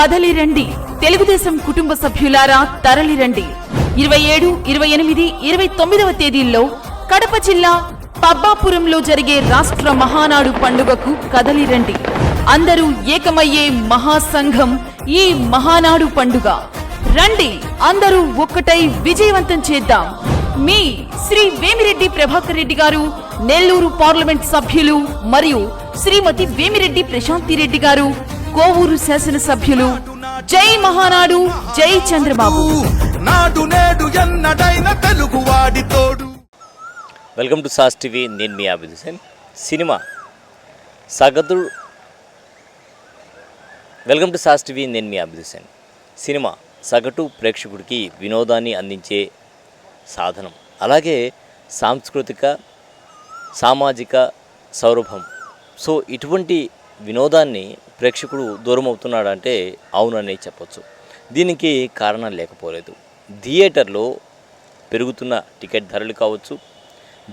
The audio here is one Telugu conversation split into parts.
కదలిరండి. తెలుగుదేశం కుటుంబ సభ్యులారా తరలిరండి. ఇరవై ఏడు ఇరవై ఎనిమిది ఇరవై తొమ్మిదవ తేదీల్లో కడప జిల్లా పబ్బాపురంలో జరిగే రాష్ట్ర మహానాడు పండుగకు కదలిరండి. అందరూ ఏకమయ్యే మహాసంఘం ఈ మహానాడు పండుగ. రండి అందరూ ఒక్కటై విజయవంతం చేద్దాం. మీ శ్రీ వేమిరెడ్డి ప్రభాకర్ రెడ్డి గారు నెల్లూరు పార్లమెంట్ సభ్యులు మరియు శ్రీమతి వేమిరెడ్డి ప్రశాంతి రెడ్డి గారు కోవూరు శాసనసభ్యులు. జై మహానాడు జై చంద్రబాబు. నాడు నేడు ఎన్నడైన తెలుగువాడి తోడు. వెల్కమ్ టు సాస్ టీవీ నేను మీ ఆబిద్ హుసేన్. సినిమా సగటు వెల్కమ్ టు సాస్ టీవీ నేను మీ ఆబిద్ హుసేన్. సినిమా సగటు ప్రేక్షకుడికి వినోదాన్ని అందించే సాధనం. అలాగే సాంస్కృతిక సామాజిక సౌరభం. సో ఇటువంటి వినోదాన్ని ప్రేక్షకుడు దూరం అవుతున్నాడంటే అవుననే చెప్పొచ్చు. దీనికి కారణం లేకపోలేదు. థియేటర్లో పెరుగుతున్న టికెట్ ధరలు కావచ్చు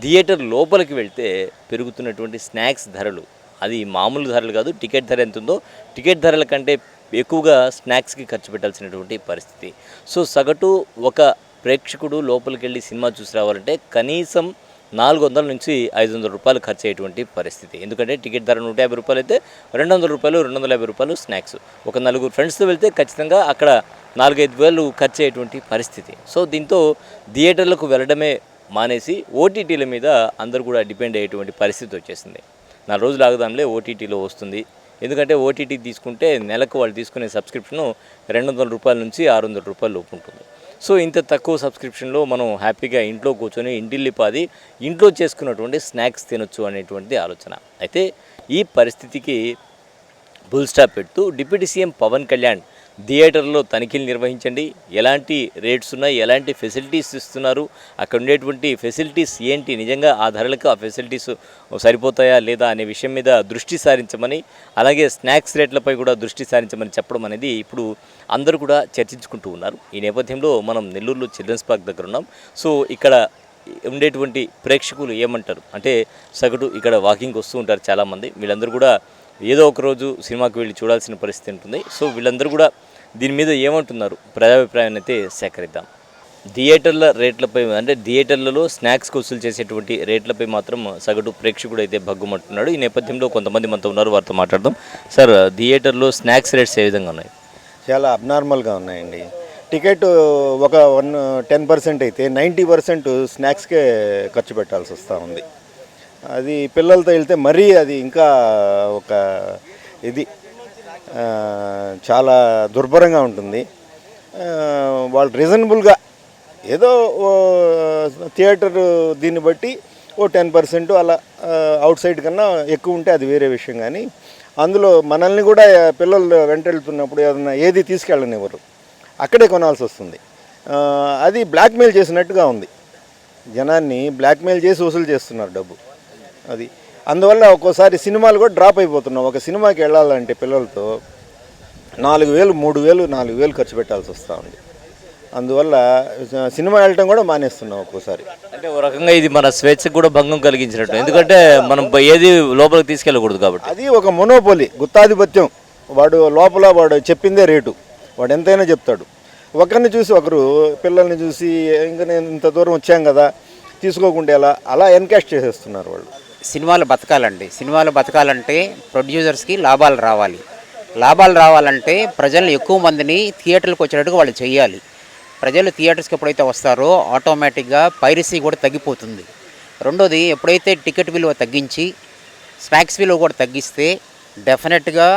థియేటర్ లోపలికి వెళ్తే పెరుగుతున్నటువంటి స్నాక్స్ ధరలు. అది మామూలు ధరలు కాదు టికెట్ ధర ఎంత ఉందో టికెట్ ధరల కంటే ఎక్కువగా స్నాక్స్కి ఖర్చు పెట్టాల్సినటువంటి పరిస్థితి. సో సగటు ఒక ప్రేక్షకుడు లోపలికి వెళ్ళి సినిమా చూసి రావాలంటే కనీసం నాలుగు వందల నుంచి ఐదు వందల రూపాయలు ఖర్చు అయ్యేటువంటి పరిస్థితి. ఎందుకంటే టికెట్ ధర నూట యాభై రూపాయలు అయితే రెండు వందల రూపాయలు రెండు వందల యాభై రూపాయలు స్నాక్స్. ఒక నలుగురు ఫ్రెండ్స్తో వెళ్తే ఖచ్చితంగా అక్కడ నాలుగైదు వేలు ఖర్చు అయ్యేటువంటి పరిస్థితి. సో దీంతో థియేటర్లకు వెళ్ళడమే మానేసి ఓటీటీల మీద అందరూ కూడా డిపెండ్ అయ్యేటువంటి పరిస్థితి వచ్చేసింది. నాలుగు రోజులు ఆగుదాంలే ఓటీటీలో వస్తుంది. ఎందుకంటే ఓటీటీ తీసుకుంటే నెలకు వాళ్ళు తీసుకునే సబ్స్క్రిప్షను రెండు వందల రూపాయల నుంచి ఆరు వందల రూపాయల లోపు ఉంటుంది. సో ఇంత తక్కువ సబ్స్క్రిప్షన్లో మనం హ్యాపీగా ఇంట్లో కూర్చొని ఇంటిల్లిపాది ఇంట్లో చేసుకున్నటువంటి స్నాక్స్ తినొచ్చు అనేటువంటిది ఆలోచన. అయితే ఈ పరిస్థితికి బుల్ స్టాప్ పెడుతూ డిప్యూటీ సీఎం పవన్ కళ్యాణ్ థియేటర్లో తనిఖీలు నిర్వహించండి. ఎలాంటి రేట్స్ ఉన్నాయి? ఎలాంటి ఫెసిలిటీస్ ఇస్తున్నారు? అక్కడ ఉండేటువంటి ఫెసిలిటీస్ ఏంటి? నిజంగా ఆ ధరలకు ఆ ఫెసిలిటీస్ సరిపోతాయా లేదా అనే విషయం మీద దృష్టి సారించమని అలాగే స్నాక్స్ రేట్లపై కూడా దృష్టి సారించమని చెప్పడం అనేది ఇప్పుడు అందరూ కూడా చర్చించుకుంటూ ఉన్నారు. ఈ నేపథ్యంలో మనం నెల్లూరులో చిల్డ్రన్స్ పార్క్ దగ్గర ఉన్నాం. సో ఇక్కడ ఉండేటువంటి ప్రేక్షకులు ఏమంటారు? అంటే సగటు ఇక్కడ వాకింగ్ వస్తూ ఉంటారు చాలామంది. వీళ్ళందరూ కూడా ఏదో ఒక రోజు సినిమాకి వెళ్ళి చూడాల్సిన పరిస్థితి ఉంటుంది. సో వీళ్ళందరూ కూడా దీని మీద ఏమంటున్నారు? ప్రజాభిప్రాయాన్ని అయితే సేకరిద్దాం. థియేటర్ల రేట్లపై అంటే థియేటర్లలో స్నాక్స్ వసూలు చేసేటువంటి రేట్లపై మాత్రం సగటు ప్రేక్షకుడు అయితే భగ్గుమంటున్నాడు. ఈ నేపథ్యంలో కొంతమంది మనతో ఉన్నారు. వారితో మాట్లాడదాం. సార్ థియేటర్లో స్నాక్స్ రేట్స్ ఏ విధంగా ఉన్నాయి? చాలా అబ్నార్మల్గా ఉన్నాయండి. టికెట్ ఒక వన్ టెన్ పర్సెంట్ అయితే నైంటీ పర్సెంట్ స్నాక్స్కే ఖర్చు పెట్టాల్సి వస్తూ ఉంది. అది పిల్లలతో వెళ్తే మరీ అది ఇంకా ఒక ఇది చాలా దుర్భరంగా ఉంటుంది. వాళ్ళు రీజనబుల్గా ఏదో థియేటర్ దీన్ని బట్టి ఓ టెన్ పర్సెంట్ అలా అవుట్ సైడ్ కన్నా ఎక్కువ ఉంటే అది వేరే విషయం కానీ అందులో మనల్ని కూడా పిల్లలు వెంట వెళ్తున్నప్పుడు ఏదన్నా ఏది తీసుకెళ్ళనివ్వరు. అక్కడే కొనాల్సి వస్తుంది. అది బ్లాక్మెయిల్ చేసినట్టుగా ఉంది. జనాన్ని బ్లాక్మెయిల్ చేసి వసూలు చేస్తున్నారు డబ్బు. అది. అందువల్ల ఒక్కోసారి సినిమాలు కూడా డ్రాప్ అయిపోతున్నాం. ఒక సినిమాకి వెళ్ళాలంటే పిల్లలతో నాలుగు వేలు మూడు వేలు నాలుగు వేలు ఖర్చు పెట్టాల్సి వస్తూ ఉంది. అందువల్ల సినిమా వెళ్ళటం కూడా మానేస్తున్నాం ఒక్కోసారి. అంటే ఒక రకంగా ఇది మన స్వేచ్ఛకు కూడా భంగం కలిగించినట్టు. ఎందుకంటే మనం ఏది లోపలికి తీసుకెళ్ళకూడదు కాబట్టి. అది ఒక మొనోపోలి గుత్తాధిపత్యం. వాడు లోపల వాడు చెప్పిందే రేటు. వాడు ఎంతైనా చెప్తాడు. ఒకరిని చూసి ఒకరు పిల్లల్ని చూసి ఇంకా నేను ఇంత దూరం వచ్చాం కదా తీసుకోకుండా ఎలా? అలా ఎన్కాష్ చేసేస్తున్నారు వాళ్ళు. సినిమాలు బతకాలండి. సినిమాలు బతకాలంటే ప్రొడ్యూసర్స్కి లాభాలు రావాలి. లాభాలు రావాలంటే ప్రజలు ఎక్కువ మందిని థియేటర్లకు వచ్చేటట్టుగా వాళ్ళు చేయాలి ప్రజలు థియేటర్స్కి ఎప్పుడైతే వస్తారో ఆటోమేటిక్గా పైరసీ కూడా తగ్గిపోతుంది. రెండోది ఎప్పుడైతే టికెట్ విలువ తగ్గించి స్నాక్స్ విలువ కూడా తగ్గిస్తే డెఫినెట్గా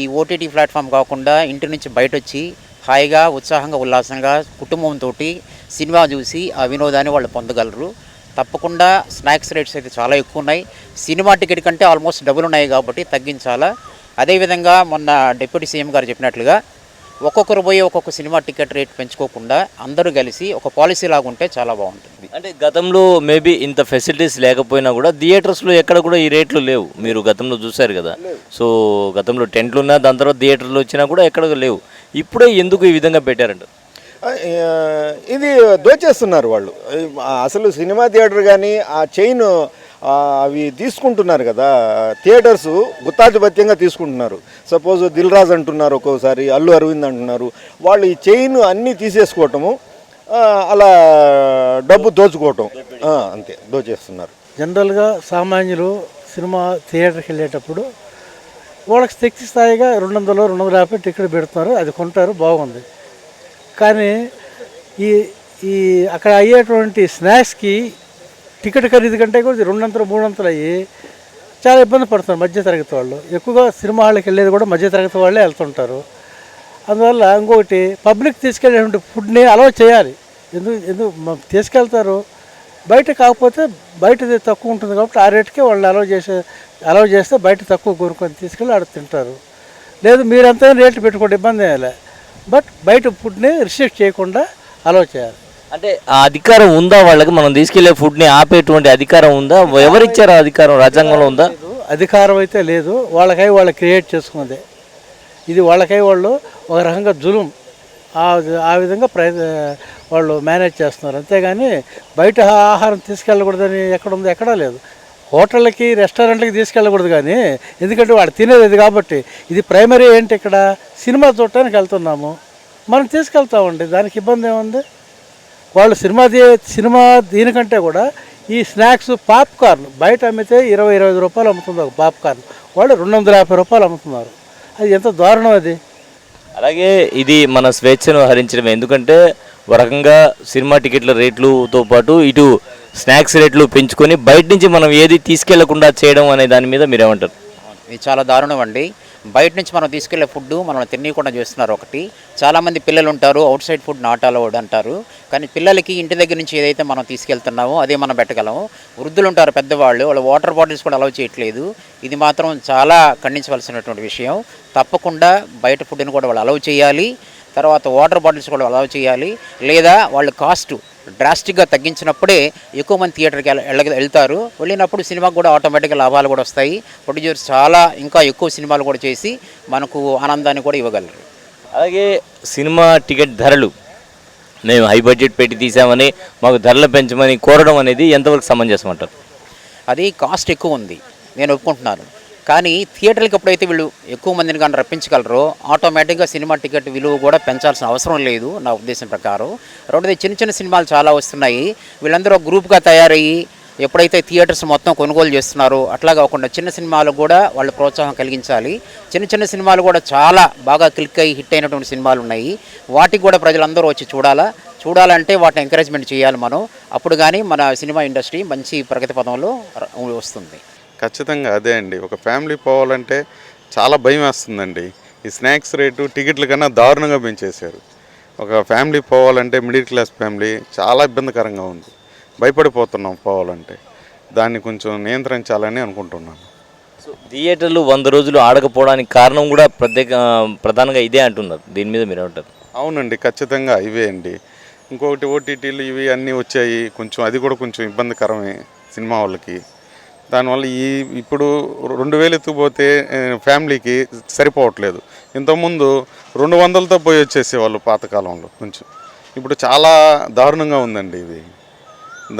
ఈ ఓటీటీ ప్లాట్ఫామ్ కాకుండా ఇంటి నుంచి బయట వచ్చి హాయిగా ఉత్సాహంగా ఉల్లాసంగా కుటుంబంతో సినిమా చూసి ఆ వినోదాన్ని వాళ్ళు పొందగలరు. తప్పకుండా స్నాక్స్ రేట్స్ అయితే చాలా ఎక్కువ ఉన్నాయి సినిమా టికెట్ కంటే ఆల్మోస్ట్ డబుల్ ఉన్నాయి కాబట్టి తగ్గించాలా. అదేవిధంగా మొన్న డిప్యూటీ సీఎం గారు చెప్పినట్లుగా ఒక్కొక్కరు పోయి ఒక్కొక్క సినిమా టికెట్ రేట్ పెంచుకోకుండా అందరూ కలిసి ఒక పాలసీ లాగా ఉంటే చాలా బాగుంటుంది. అంటే గతంలో మేబీ ఇంత ఫెసిలిటీస్ లేకపోయినా కూడా థియేటర్స్లో ఎక్కడ కూడా ఈ రేట్లు లేవు. మీరు గతంలో చూశారు కదా. సో గతంలో టెంట్లు ఉన్నా దాని తర్వాత థియేటర్లు వచ్చినా కూడా ఎక్కడ లేవు. ఇప్పుడే ఎందుకు ఈ విధంగా పెట్టారంట ఇది దోచేస్తున్నారు వాళ్ళు. అసలు సినిమా థియేటర్ కానీ ఆ చైన్ అవి తీసుకుంటున్నారు కదా థియేటర్స్ గుత్తాధిపత్యంగా తీసుకుంటున్నారు. సపోజ్ దిల్ రాజ్ అంటున్నారు ఒక్కోసారి అల్లు అరవింద్ అంటున్నారు. వాళ్ళు ఈ చైన్ అన్నీ తీసేసుకోవటము అలా డబ్బు దోచుకోవటం అంతే దోచేస్తున్నారు. జనరల్గా సామాన్యులు సినిమా థియేటర్కి వెళ్ళేటప్పుడు వాళ్ళకి శక్తి స్థాయిగా రెండు వందలు రెండు వందల యాభై టికెట్ పెడుతున్నారు అది కొంటారు బాగుంది. కానీ ఈ ఈ అక్కడ అయ్యేటువంటి స్నాక్స్కి టికెట్ ఖరీదు కంటే కూడా రెండంతలు మూడంతలు మూడు అయ్యి చాలా ఇబ్బంది పడుతున్నారు మధ్యతరగతి వాళ్ళు. ఎక్కువగా సినిమా హాల్కి వెళ్ళేది కూడా మధ్యతరగతి వాళ్ళే వెళ్తుంటారు. అందువల్ల ఇంకొకటి పబ్లిక్ తీసుకెళ్ళేటువంటి ఫుడ్ని అలౌ చేయాలి. ఎందుకు ఎందుకు తీసుకెళ్తారు. బయట కాకపోతే బయటది తక్కువ ఉంటుంది కాబట్టి ఆ రేటుకే వాళ్ళు అలౌ చేసే అలౌ చేస్తే బయట తక్కువ కొనుక్కొని తీసుకెళ్ళి ఆడ తింటారు. లేదు మీరంతా రేట్లు పెట్టుకోండి ఇబ్బంది అయ్యాలి బట్ బయట ఫుడ్ని రిస్ట్రిక్ట్ చేయకుండా అలౌ చేయాలి. అంటే ఆ అధికారం ఉందా వాళ్ళకి? మనం తీసుకెళ్ళే ఫుడ్ని ఆపేటువంటి అధికారం ఉందా? ఎవరిచ్చారు ఆ అధికారం? రాజ్యాంగంలో ఉందా? అధికారం అయితే లేదు. వాళ్ళకై వాళ్ళు క్రియేట్ చేసుకున్నదే. ఇది వాళ్ళకై వాళ్ళు ఒక రకంగా జులుం. ఆ ఆ విధంగా ప్రయ వాళ్ళు మేనేజ్ చేస్తున్నారు. అంతేగాని బయట ఆహారం తీసుకెళ్ళకూడదని ఎక్కడ ఉందో ఎక్కడా లేదు. హోటళ్ళకి రెస్టారెంట్లకి తీసుకెళ్ళకూడదు కానీ ఎందుకంటే వాళ్ళు తినేది ఇది కాబట్టి ఇది ప్రైమరీ ఏంటి ఇక్కడ? సినిమా చూడటానికి వెళ్తున్నాము. మనం తీసుకెళ్తామండి దానికి ఇబ్బంది ఏముంది? వాళ్ళు సినిమా దీ- సినిమా దీనికంటే కూడా ఈ స్నాక్స్ పాప్కార్న్ బయట అమ్మితే ఇరవై ఇరవై ఐదు రూపాయలు అమ్ముతుంది ఒక పాప్కార్న్. వాళ్ళు రెండు వందల యాభై రూపాయలు అమ్ముతున్నారు. అది ఎంత దారుణం అది? అలాగే ఇది మన స్వేచ్ఛను హరించడం ఎందుకంటే ఒక రకంగా సినిమా టికెట్ల రేట్లతో పాటు ఇటు స్నాక్స్ రేట్లు పెంచుకొని బయట నుంచి మనం ఏది తీసుకెళ్ళకుండా చేయడం అనే దాని మీద మీరేమంటారు? ఇది చాలా దారుణం అండి బయట నుంచి మనం తీసుకెళ్ళే ఫుడ్ మనం తినకుండా చేస్తున్నారు ఒకటి. చాలామంది పిల్లలు ఉంటారు outside food not allowed అంటారు. కానీ పిల్లలకి ఇంటి దగ్గర నుంచి ఏదైతే మనం తీసుకెళ్తున్నామో అదే మనం పెట్టగలము. వృద్ధులు ఉంటారు పెద్దవాళ్ళు వాళ్ళ వాటర్ బాటిల్స్ కూడా అలౌ చేయట్లేదు. ఇది మాత్రం చాలా ఖండించవలసినటువంటి విషయం. తప్పకుండా బయట ఫుడ్ని కూడా వాళ్ళు అలౌ చేయాలి. తర్వాత వాటర్ బాటిల్స్ కూడా అలౌ చేయాలి. లేదా వాళ్ళు కాస్ట్ డ్రాస్టిక్గా తగ్గించినప్పుడే ఎక్కువ మంది థియేటర్కి వెళ్తారు. వెళ్ళినప్పుడు సినిమాకు కూడా ఆటోమేటిక్గా లాభాలు కూడా వస్తాయి. ప్రొడ్యూసర్స్ చాలా ఇంకా ఎక్కువ సినిమాలు కూడా చేసి మనకు ఆనందాన్ని కూడా ఇవ్వగలరు. అలాగే సినిమా టికెట్ ధరలు. మేము హై బడ్జెట్ పెట్టి తీసామని మాకు ధరలు పెంచమని కోరడం అనేది ఎంతవరకు సమంజసం అంటారు? అది కాస్ట్ ఎక్కువ ఉంది. నేను ఒప్పుకుంటున్నాను. కానీ థియేటర్లకు ఎప్పుడైతే వీళ్ళు ఎక్కువ మందిని కానీ రప్పించగలరో ఆటోమేటిక్గా సినిమా టికెట్ విలువ కూడా పెంచాల్సిన అవసరం లేదు నా ఉద్దేశం ప్రకారం. రెండోది చిన్న చిన్న సినిమాలు చాలా వస్తున్నాయి. వీళ్ళందరూ గ్రూప్గా తయారయ్యి ఎప్పుడైతే థియేటర్స్ మొత్తం కొనుగోలు చేస్తున్నారో అట్లా కాకుండా చిన్న సినిమాలకు కూడా వాళ్ళు ప్రోత్సాహం కలిగించాలి. చిన్న చిన్న సినిమాలు కూడా చాలా బాగా క్లిక్ అయ్యి హిట్ అయినటువంటి సినిమాలు ఉన్నాయి. వాటికి కూడా ప్రజలందరూ వచ్చి చూడాలా? చూడాలంటే వాటిని ఎంకరేజ్మెంట్ చేయాలి మనం. అప్పుడు కానీ మన సినిమా ఇండస్ట్రీ మంచి ప్రగతి పదంలో వస్తుంది. ఖచ్చితంగా అదే అండి. ఒక ఫ్యామిలీ పోవాలంటే చాలా భయం వేస్తుందండి. ఈ స్నాక్స్ రేటు టికెట్ల కన్నా దారుణంగా పెంచేశారు. ఒక ఫ్యామిలీ పోవాలంటే మిడిల్ క్లాస్ ఫ్యామిలీ చాలా ఇబ్బందికరంగా ఉంది. భయపడిపోతున్నాం పోవాలంటే. దాన్ని కొంచెం నియంత్రించాలని అనుకుంటున్నాను. సో థియేటర్లు వంద రోజులు ఆడకపోవడానికి కారణం కూడా ప్రత్యేక ప్రధానంగా ఇదే అంటున్నారు. దీని మీద మీరు ఏమంటారు? అవునండి ఖచ్చితంగా ఇవే అండి. ఇంకొకటి ఓటీటీలు ఇవి అన్నీ వచ్చాయి. కొంచెం అది కూడా కొంచెం ఇబ్బందికరమే సినిమా వాళ్ళకి దానివల్ల ఈ ఇప్పుడు రెండు వేలు ఎత్తుకుపోతే ఫ్యామిలీకి సరిపోవట్లేదు. ఇంతకుముందు రెండు వందలతో పోయి వచ్చేసేవాళ్ళు పాతకాలంలో కొంచెం. ఇప్పుడు చాలా దారుణంగా ఉందండి ఇది.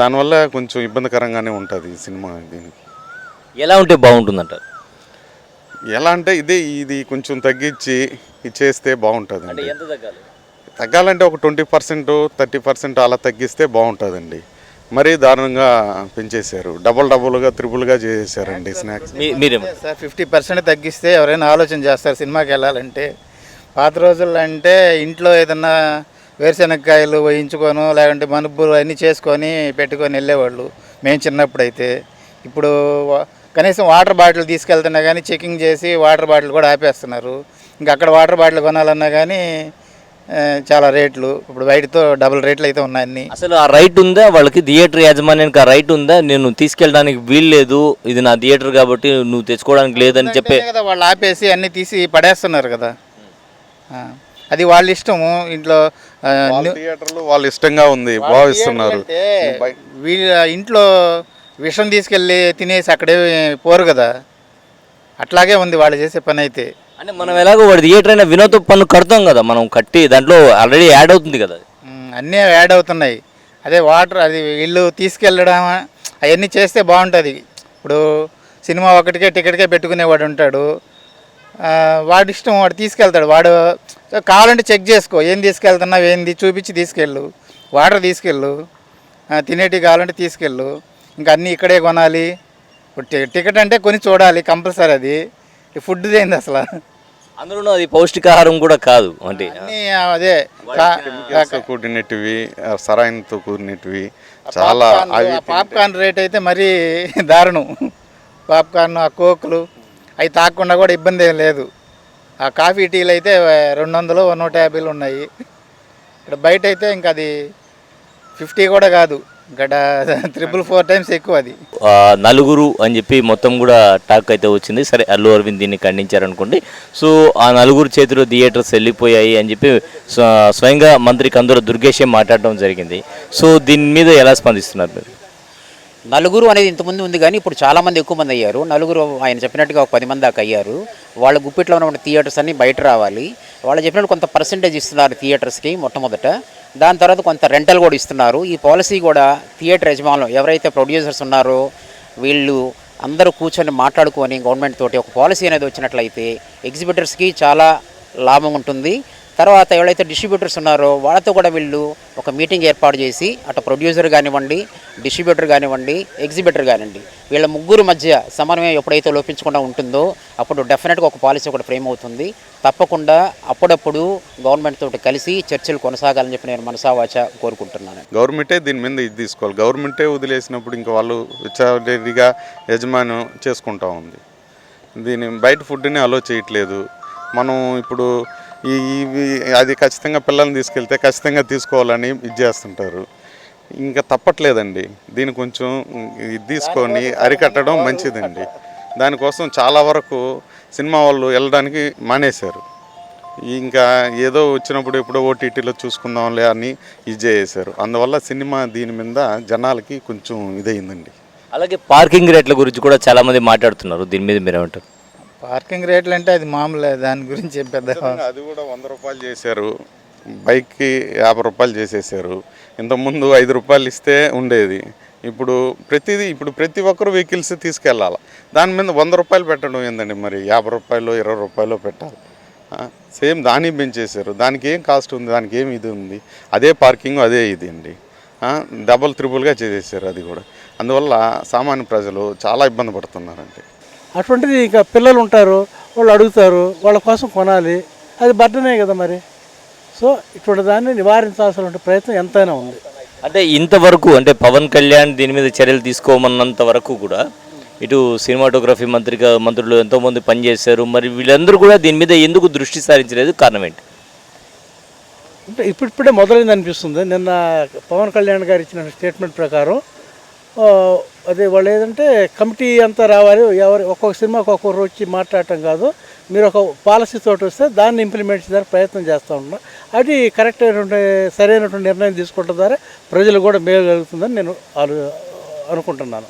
దానివల్ల కొంచెం ఇబ్బందికరంగానే ఉంటుంది ఈ సినిమా దీనికి. ఎలా ఉంటే బాగుంటుందంటారు ఎలా అంటే ఇదే ఇది కొంచెం తగ్గించి ఇది చేస్తే తగ్గాలి? తగ్గాలంటే ఒక ట్వంటీ పర్సెంట్ థర్టీ పర్సెంట్ అలా తగ్గిస్తే బాగుంటుందండి. మరీ దారుణంగా పెంచేశారు. Double డబుల్గా త్రిబుల్గా చేసేసారండి snacks. మీ మీరేమంటారు సార్ ఫిఫ్టీ పర్సెంట్ తగ్గిస్తే ఎవరైనా ఆలోచన చేస్తారు సినిమాకి వెళ్ళాలంటే. పాత రోజుల్లో అంటే ఇంట్లో ఏదన్నా వేరుశనగకాయలు వేయించుకొని లేదంటే మనుపులు అన్నీ చేసుకొని పెట్టుకొని వెళ్ళేవాళ్ళు. మేము చిన్నప్పుడైతే. ఇప్పుడు కనీసం వాటర్ బాటిల్ తీసుకెళ్తున్నా కానీ చెకింగ్ చేసి వాటర్ బాటిల్ కూడా ఆపేస్తున్నారు. ఇంకా అక్కడ వాటర్ బాటిల్ కొనాలన్నా కానీ చాలా రేట్లు. ఇప్పుడు బయటతో డబుల్ రేట్లు అయితే ఉన్నాయి అన్నీ. అసలు ఆ రైట్ ఉందా? వాళ్ళకి థియేటర్ యాజమాన్యానికి ఆ రైట్ ఉందా? నేను తీసుకెళ్ళడానికి వీలు లేదు. ఇది నా థియేటర్ కాబట్టి నువ్వు తెచ్చుకోవడానికి లేదని చెప్పే కదా వాళ్ళు ఆపేసి అన్ని తీసి పడేస్తున్నారు కదా. ఆ, అది వాళ్ళ ఇష్టము. ఇంట్లో థియేటర్లు వాళ్ళు ఇష్టంగా ఉంది భావిస్తున్నారు. వీళ్ళ ఇంట్లో విషం తీసుకెళ్ళి తినేసి అక్కడే పోరు కదా. అట్లాగే ఉంది వాళ్ళు చేసే పని అయితే. అంటే మనం ఎలాగో వాడు థియేటర్ అయినా వినోద పన్ను కడతాం కదా మనం కట్టి దాంట్లో ఆల్రెడీ యాడ్ అవుతుంది కదా ఉమ్, అన్నీ యాడ్ అవుతున్నాయి. అదే వాటర్ అది వీళ్ళు తీసుకెళ్ళడం అవన్నీ చేస్తే బాగుంటుంది. ఇప్పుడు సినిమా ఒకటికే టికెట్కే పెట్టుకునేవాడు ఉంటాడు. ఆ, వాడి ఇష్టం వాడు తీసుకెళ్తాడు. వాడు కావాలంటే చెక్ చేసుకో. ఏం తీసుకెళ్తున్నావు ఏంది చూపించి తీసుకెళ్ళు. వాటర్ తీసుకెళ్ళు. ఆ, తినేటివి కావాలంటే తీసుకెళ్ళు. ఇంకా అన్నీ ఇక్కడే కొనాలి. ఇప్పుడు టి- టికెట్ అంటే కొని చూడాలి కంపల్సరీ అది. ఈ ఫుడ్ ఏంది అసలు. అందులోనూ అది పౌష్టికాహారం కూడా కాదు అంటే అన్నీ అదే కా- కెమికల్స్తో కూడినటివి ఆ సరాయిన్తో కూడినటివి చాలా పాప్కార్న్ అవి పాప్కార్న్ రేట్ అయితే మరీ దారుణం. పాప్కార్న్ ఆ కోకులు అవి తాగకుండా కూడా ఇబ్బంది ఏం లేదు. ఆ కాఫీ టీలు అయితే రెండు వందలు నూట యాభైలు ఉన్నాయి. ఇక్కడ బయట అయితే ఇంకా అది ఫిఫ్టీ కూడా కాదు. ఇక్కడ త్రిపుల్ ఫోర్ టైమ్స్ ఎక్కువ అది. నలుగురు అని చెప్పి మొత్తం కూడా టాక్ అయితే వచ్చింది. సరే అల్లు అరవింద్ దీన్ని ఖండించారనుకోండి. సో ఆ నలుగురు చేతిలో థియేటర్స్ వెళ్ళిపోయాయి అని చెప్పి స్వ- స్వయంగా మంత్రి కందుల దుర్గేశే మాట్లాడడం జరిగింది. సో దీని మీద ఎలా స్పందిస్తున్నారు మీరు? నలుగురు అనేది ఇంతకుముందు ఉంది కానీ ఇప్పుడు చాలా మంది ఎక్కువ మంది అయ్యారు. నలుగురు ఆయన చెప్పినట్టుగా ఒక పది మంది దాకా అయ్యారు. వాళ్ళ గుప్పిట్లో ఉన్న థియేటర్స్ అన్ని బయట రావాలి. వాళ్ళు చెప్పినట్టు కొంత పర్సంటేజ్ ఇస్తున్నారు థియేటర్స్కి మొట్టమొదట. దాని తర్వాత కొంత రెంటల్ కూడా ఇస్తున్నారు. ఈ పాలసీ కూడా థియేటర్ యజమానులు ఎవరైతే ప్రొడ్యూసర్స్ ఉన్నారో వీళ్ళు అందరూ కూర్చొని మాట్లాడుకొని గవర్నమెంట్ తోటి ఒక పాలసీ అనేది వచ్చినట్లయితే ఎగ్జిబిటర్స్కి చాలా లాభం ఉంటుంది. తర్వాత ఎవరైతే డిస్ట్రిబ్యూటర్స్ ఉన్నారో వాళ్ళతో కూడా వీళ్ళు ఒక మీటింగ్ ఏర్పాటు చేసి అటు ప్రొడ్యూసర్ కానివ్వండి డిస్ట్రిబ్యూటర్ కానివ్వండి ఎగ్జిబిటర్ కానివ్వండి వీళ్ళ ముగ్గురు మధ్య సమన్వయం ఎప్పుడైతే లోపించకుండా ఉంటుందో అప్పుడు డెఫినెట్గా ఒక పాలసీ ఒకటి ఫ్రేమ్ అవుతుంది. తప్పకుండా అప్పుడప్పుడు గవర్నమెంట్ తోటి కలిసి చర్చలు కొనసాగాలని చెప్పి నేను మనసావాచ కోరుకుంటున్నాను. గవర్నమెంటే దీని మీద ఇది తీసుకోవాలి. గవర్నమెంటే వదిలేసినప్పుడు ఇంకా వాళ్ళు విచారీగా యజమానం చేసుకుంటా ఉంది. దీని బయట ఫుడ్ని అలో చేయట్లేదు. మనం ఇప్పుడు ఇవి అది ఖచ్చితంగా పిల్లల్ని తీసుకెళ్తే ఖచ్చితంగా తీసుకోవాలని ఇది చేస్తుంటారు. ఇంకా తప్పట్లేదండి. దీన్ని కొంచెం ఇది తీసుకొని అరికట్టడం మంచిదండి. దానికోసం చాలా వరకు సినిమా వాళ్ళు వెళ్ళడానికి మానేశారు. ఇంకా ఏదో వచ్చినప్పుడు ఎప్పుడో ఓటీటీలో చూసుకుందాంలే అని ఇది చేసారు అందువల్ల సినిమా దీని మీద జనాలకి కొంచెం ఇదైందండి అలాగే పార్కింగ్ రేట్ల గురించి కూడా చాలామంది మాట్లాడుతున్నారు. దీని మీద మీరేమంటారు? పార్కింగ్ రేట్లు అంటే అది మామూలే దాని గురించి పెద్ద అది కూడా వంద రూపాయలు చేశారు. బైక్కి యాభై రూపాయలు చేసేసారు. ఇంతకుముందు ఐదు రూపాయలు ఇస్తే ఉండేది. ఇప్పుడు ప్రతిదీ ఇప్పుడు ప్రతి ఒక్కరు వెహికల్స్ తీసుకెళ్ళాలి. దాని మీద వంద రూపాయలు పెట్టడం ఏందండి మరి? యాభై రూపాయలు ఇరవై రూపాయలు పెట్టాలి. సేమ్ దాన్ని పెంచేశారు. దానికి ఏం కాస్ట్ ఉంది? దానికి ఏం ఇది ఉంది? అదే పార్కింగ్ అదే ఇది అండి. డబల్ త్రిబుల్గా చేసేసారు అది కూడా. అందువల్ల సామాన్య ప్రజలు చాలా ఇబ్బంది పడుతున్నారండి. అటువంటిది ఇంకా పిల్లలు ఉంటారు వాళ్ళు అడుగుతారు వాళ్ళ కోసం కొనాలి. అది బట్టనే కదా మరి. సో ఇటువంటి దాన్ని నివారించాల్సిన ప్రయత్నం ఎంతైనా ఉంది. అంటే ఇంతవరకు అంటే పవన్ కళ్యాణ్ దీని మీద చర్యలు తీసుకోమన్నంత వరకు కూడా ఇటు సినిమాటోగ్రఫీ మంత్రిగా మంత్రులు ఎంతోమంది పనిచేశారు. మరి వీళ్ళందరూ కూడా దీని మీద ఎందుకు దృష్టి సారించలేదు? కారణం ఏంటి? అంటే ఇప్పుడిప్పుడే మొదలైంది అనిపిస్తుంది. నిన్న పవన్ కళ్యాణ్ గారు ఇచ్చిన స్టేట్మెంట్ ప్రకారం అదే వాళ్ళు ఏదంటే కమిటీ అంతా రావాలి ఎవరు ఒక్కొక్క సినిమాకి ఒక్కొక్కరు వచ్చి మాట్లాడటం కాదు. మీరు ఒక పాలసీ తోటి వస్తే దాన్ని ఇంప్లిమెంట్ చేయడానికి ప్రయత్నం చేస్తూ ఉన్నాం. అది కరెక్ట్ అయినటువంటి సరైనటువంటి నిర్ణయం తీసుకోవడం ద్వారా ప్రజలు కూడా మేలు కలుగుతుందని నేను అనుకుంటున్నాను.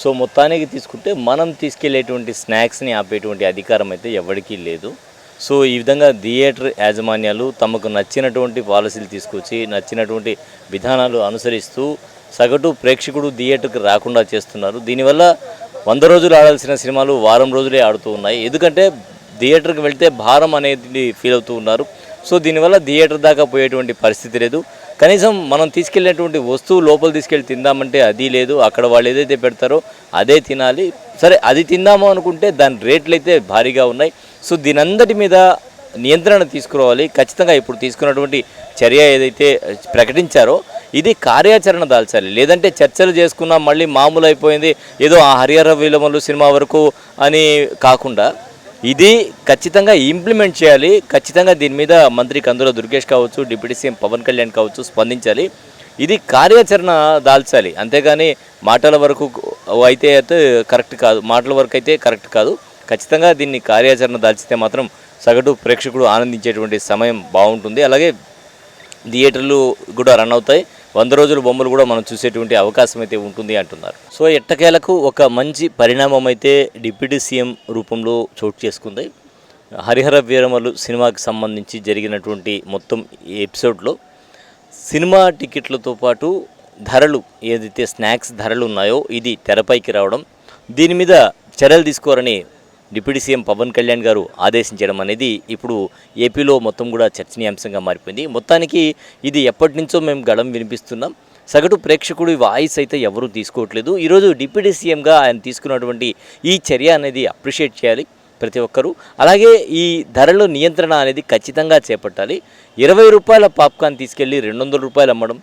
సో మొత్తానికి తీసుకుంటే మనం తీసుకెళ్ళేటువంటి స్నాక్స్ని ఆపేటువంటి అధికారం అయితే ఎవరికీ లేదు. సో ఈ విధంగా థియేటర్ యాజమాన్యాలు తమకు నచ్చినటువంటి పాలసీలు తీసుకొచ్చి నచ్చినటువంటి విధానాలు అనుసరిస్తూ సగటు ప్రేక్షకుడు థియేటర్కి రాకుండా చేస్తున్నారు. దీనివల్ల వంద రోజులు ఆడాల్సిన సినిమాలు వారం రోజులే ఆడుతూ ఉన్నాయి. ఎందుకంటే థియేటర్కి వెళ్తే భారం అనేది ఫీల్ అవుతూ ఉన్నారు. సో దీనివల్ల థియేటర్ దాకా పోయేటువంటి పరిస్థితి లేదు. కనీసం మనం తీసుకెళ్ళినటువంటి వస్తువు లోపల తీసుకెళ్ళి తిందామంటే అది లేదు అక్కడ వాళ్ళు ఏదైతే పెడతారో అదే తినాలి. సరే అది తిందాము అనుకుంటే దాని రేట్లు అయితే భారీగా ఉన్నాయి. సో దీనందటి మీద నియంత్రణ తీసుకురావాలి. ఖచ్చితంగా ఇప్పుడు తీసుకున్నటువంటి చర్య ఏదైతే ప్రకటించారో ఇది కార్యాచరణ దాల్చాలి. లేదంటే చర్చలు చేసుకున్నా మళ్ళీ మామూలు అయిపోయింది ఏదో ఆ హరిహర విలమలు సినిమా వరకు అని కాకుండా ఇది ఖచ్చితంగా ఇంప్లిమెంట్ చేయాలి. ఖచ్చితంగా దీని మీద మంత్రి కందుల దుర్గేష్ కావచ్చు డిప్యూటీ సీఎం పవన్ కళ్యాణ్ కావచ్చు స్పందించాలి. ఇది కార్యాచరణ దాల్చాలి. అంతేగాని మాటల వరకు అయితే అయితే కరెక్ట్ కాదు మాటల వరకు అయితే కరెక్ట్ కాదు. ఖచ్చితంగా దీన్ని కార్యాచరణ దాల్చితే మాత్రం సగటు ప్రేక్షకుడు ఆనందించేటువంటి సమయం బాగుంటుంది. అలాగే థియేటర్లు కూడా రన్ అవుతాయి. వంద రోజుల బొమ్మలు కూడా మనం చూసేటువంటి అవకాశం అయితే ఉంటుంది అంటున్నారు. సో ఎట్టకేలకు ఒక మంచి పరిణామం అయితే డిప్యూటీ సీఎం రూపంలో చోటు చేసుకుంది. హరిహర వీరమలు సినిమాకి సంబంధించి జరిగినటువంటి మొత్తం ఎపిసోడ్లో సినిమా టికెట్లతో పాటు ధరలు ఏదైతే స్నాక్స్ ధరలు ఉన్నాయో ఇది తెరపైకి రావడం దీని మీద చర్యలు తీసుకోవాలని డిప్యూటీ సీఎం పవన్ కళ్యాణ్ గారు ఆదేశించడం అనేది ఇప్పుడు ఏపీలో మొత్తం కూడా చర్చనీయాంశంగా మారిపోయింది. మొత్తానికి ఇది ఎప్పటి నుంచో మేము గళం వినిపిస్తున్నాం. సగటు ప్రేక్షకుడు వాయిస్ అయితే ఎవరూ తీసుకోవట్లేదు. ఈరోజు డిప్యూటీ సీఎంగా ఆయన తీసుకున్నటువంటి ఈ చర్య అనేది అప్రిషియేట్ చేయాలి ప్రతి ఒక్కరూ. అలాగే ఈ ధరల నియంత్రణ అనేది ఖచ్చితంగా చేపట్టాలి. ఇరవై రూపాయల పాప్కార్న్ తీసుకెళ్ళి రెండు వందల రూపాయలు అమ్మడం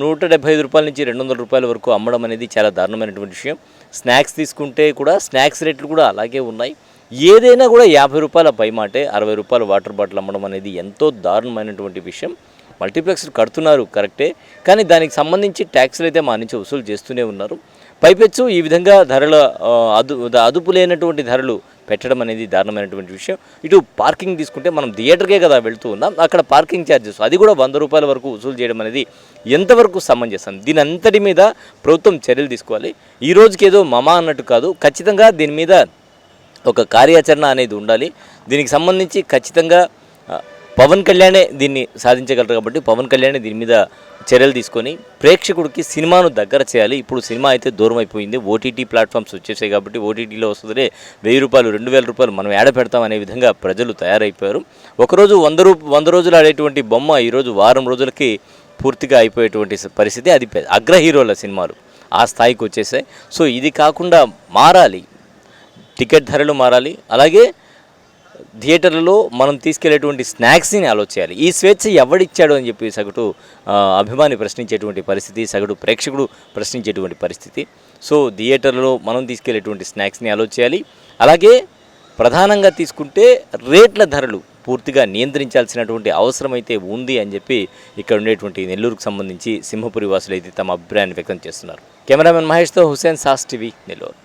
నూట డెబ్బై ఐదు రూపాయల నుంచి రెండు వందల రూపాయల వరకు అమ్మడం అనేది చాలా దారుణమైనటువంటి విషయం. స్నాక్స్ తీసుకుంటే కూడా స్నాక్స్ రేట్లు కూడా అలాగే ఉన్నాయి. ఏదైనా కూడా యాభై రూపాయల పైమాటే అరవై రూపాయల వాటర్ బాటిల్ అమ్మడం అనేది ఎంతో దారుణమైనటువంటి విషయం. మల్టీప్లెక్స్ కడుతున్నారు కరెక్టే. కానీ దానికి సంబంధించి ట్యాక్స్లు అయితే మా నుంచి వసూలు చేస్తూనే ఉన్నారు. పైపెచ్చు ఈ విధంగా ధరల అదు అదుపు లేనటువంటి ధరలు పెట్టడం అనేది దారుణమైనటువంటి విషయం. ఇటు పార్కింగ్ తీసుకుంటే మనం థియేటర్కే కదా వెళ్తూ ఉన్నాం. అక్కడ పార్కింగ్ ఛార్జెస్ అది కూడా వంద రూపాయల వరకు వసూలు చేయడం అనేది ఎంతవరకు సమంజసం? దీని అంతటి మీద ప్రభుత్వం చర్యలు తీసుకోవాలి. ఈ రోజుకి ఏదో మమా అన్నట్టు కాదు. ఖచ్చితంగా దీని మీద ఒక కార్యాచరణ అనేది ఉండాలి. దీనికి సంబంధించి ఖచ్చితంగా పవన్ కళ్యాణే దీన్ని సాధించగలరు కాబట్టి పవన్ కళ్యాణే దీని మీద చర్యలు తీసుకొని ప్రేక్షకుడికి సినిమాను దగ్గర చేయాలి. ఇప్పుడు సినిమా అయితే దూరం అయిపోయింది ఓటీటీ ప్లాట్ఫామ్స్ వచ్చేసాయి కాబట్టి ఓటీటీలో వస్తుందే వెయ్యి రూపాయలు రెండు వేల రూపాయలు మనం ఏడ పెడతాం అనే విధంగా ప్రజలు తయారైపోయారు. ఒకరోజు వంద రూ వంద రోజులు ఆడేటువంటి బొమ్మ ఈరోజు వారం రోజులకి పూర్తిగా అయిపోయేటువంటి పరిస్థితి. అది అగ్ర హీరోల సినిమాలు ఆ స్థాయికి వచ్చేసాయి. సో ఇది కాకుండా మారాలి. టికెట్ ధరలు మారాలి. అలాగే థియేటర్లలో మనం తీసుకెళ్ళేటువంటి స్నాక్స్ని ఆలోచించాలి ఈ స్వేచ్ఛ ఎవడిచ్చాడు అని చెప్పి సగటు అభిమాని ప్రశ్నించేటువంటి పరిస్థితి సగటు ప్రేక్షకుడు ప్రశ్నించేటువంటి పరిస్థితి. సో థియేటర్లో మనం తీసుకెళ్ళేటువంటి స్నాక్స్ని ఆలోచించాలి అలాగే ప్రధానంగా తీసుకుంటే రేట్ల ధరలు పూర్తిగా నియంత్రించాల్సినటువంటి అవసరం అయితే ఉంది అని చెప్పి ఇక్కడ ఉండేటువంటి నెల్లూరుకు సంబంధించి సింహపురి వాసులు అయితే తమ అభిప్రాయాన్ని వ్యక్తం చేస్తున్నారు. కెమెరామెన్ మహేష్తో హుసేన్ సాస్ టీవీ నెల్లూరు.